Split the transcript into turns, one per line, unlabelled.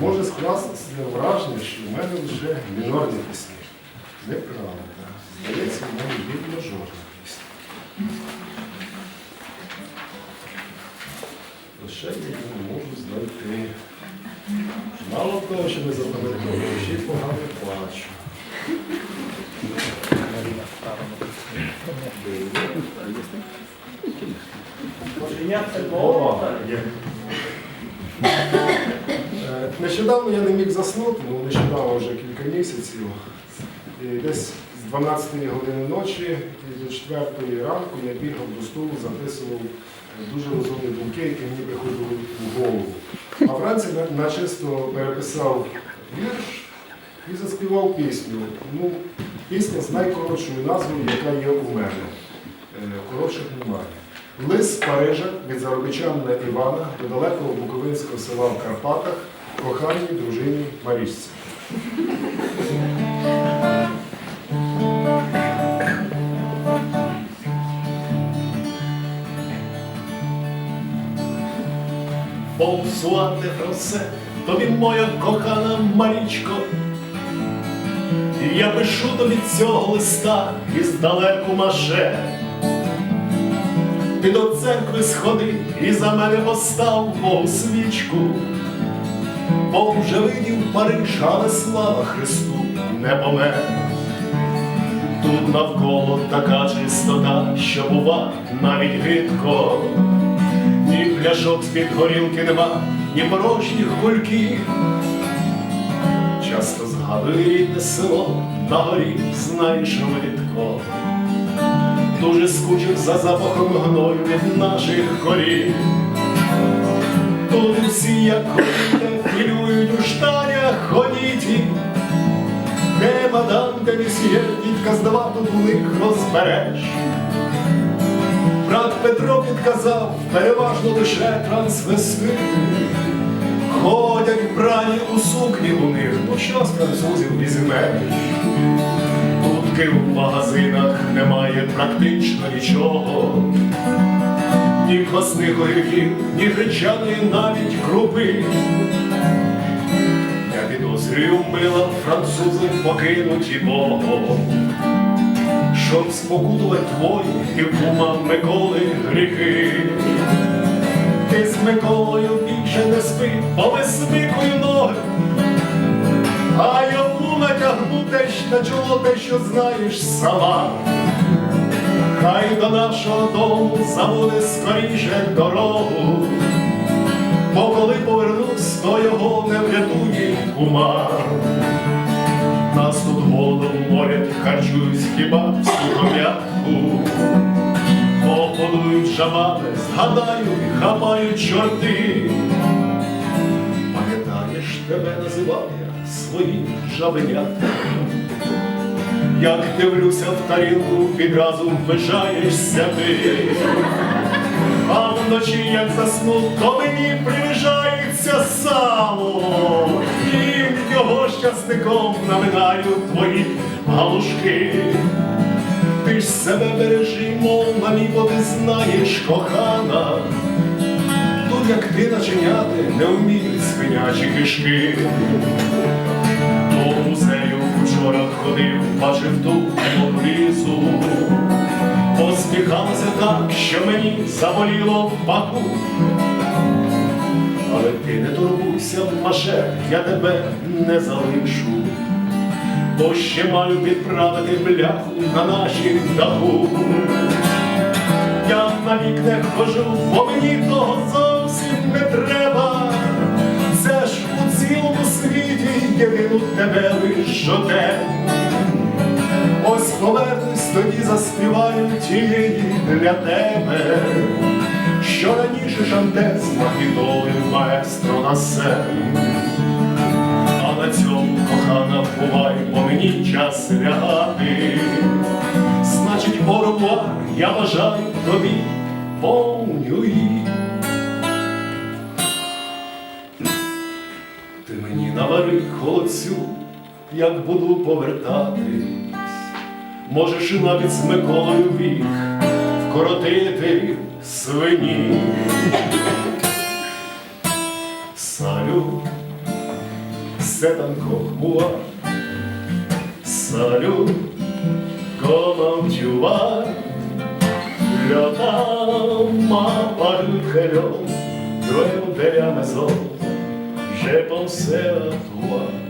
може скластися враження, що в мене лише мінорні пісні. Неправда. Здається, в мене є мажорна пісня. Лише я не можу знайти. Мало того, що не запам'ятовую, ще й погано плачу. О, є. Е, Нещодавно я не міг заснути, ну нещодавно вже кілька місяців. І десь з 12 години ночі і до 4 ранку я бігав до столу, записував дуже розумні думки, які мені приходили в голову. А вранці на- начисто переписав вірш і заспівав пісню. Ну, пісня з найкоротшою назвою, яка є у мене. Е, Коротших немає. Лист з Парижа від заробітчанина Івана до далекого Буковинського села в Карпатах коханій дружині Марічці.
Бонсуа де Франсе, тобі моя кохана Марічко. Я пишу тобі цього листа із далеку маже. Ти до церкви сходи і за мене постав мою свічку. Бо вже видів Париж, але слава Христу не помер. Тут навколо така чистота, що бува навіть гидко. Ні пляшок з-під горілки нема, ні порожніх кульків. Часто згадую рідне село на горі, знаєш видко. Дуже скучив за запахом гною від наших корів. Усі, як ходите, філюють у штанях ходіті. Де мадам, де місьє, дітка здавав тут у них розбереш. Брат Петро підказав, переважно лише трансвестити. Ходять вбрані у сукні у них, ну що з французів візьмеш? Тут в магазинах немає практично нічого. Ні квасних огірків, ні гречаної навіть крупи. Я підозрюю мила французи покинуті Богом щоб спокутувати твої і кума Миколи гріхи. Ти з Миколою більше не спи, бо висмикую ноги, а йому натягну те, на чоло те, що знаєш сама. Хай до нашого дому забуде скоріше дорогу, бо коли повернусь, то його не врятує кума. Нас тут голодом морять, харчують хіба в сухом'ятку. Походують жабами, згадають, хапають чорти. Пам'ятаєш, тебе називав я своїм жабенятом. Як дивлюся в тарілку, відразу ввижаєшся ти. А вночі, як засну, то мені приближається сало, і його щасником наминаю твої галушки. Ти ж себе бережи, мов мамі, бо ти знаєш, кохана. Тут, як ти начиняти, не вміють свинячі кишки. До ходив, бачив ту лісу. Посміхалася так, що мені заболіло в паху. Але ти не турбуйся, Маше, я тебе не залишу, бо ще маю відправити бляху на нашій даху. Я навік не хожу, бо мені того зовсім не треба. Тебе лиш жоте. Ось повернусь, тоді заспіваю тієї для тебе, що раніше шантез махідолив маестро на сцену. А на цьому кохана бувай, бо мені час лягати. Значить, оруар я бажаю тобі помнюї. Ти навари холодцю, як буду повертатись. Можеш і навіть з Миколою вік вкоротити свині. Салют, c'est encore moi. Salut, comment tu vas? Le temps m'a j'ai pensé à toi.